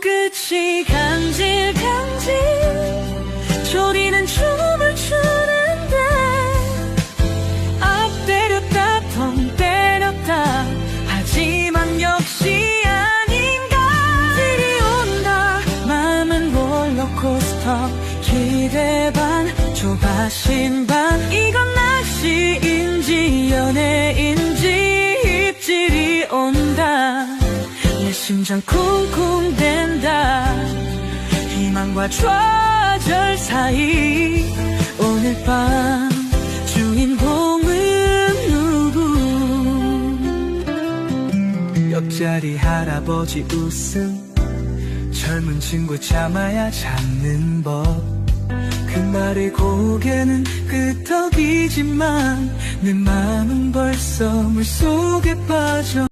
손끝이 간질간질. 졸이는 춤을 추는데 앞 때렸다 덤 때렸다. 하지만 역시 아닌가. 들이 온다 마음은 롤러코스터. 기대 반 조바심 심장 쿵쿵댄다. 희망과 좌절 사이 오늘 밤 주인공은 누구? 옆자리 할아버지 웃음. 젊은 친구 참아야 참는 법. 그 말에 고개는 끄덕이지만 내 마음은 벌써 물속에 빠져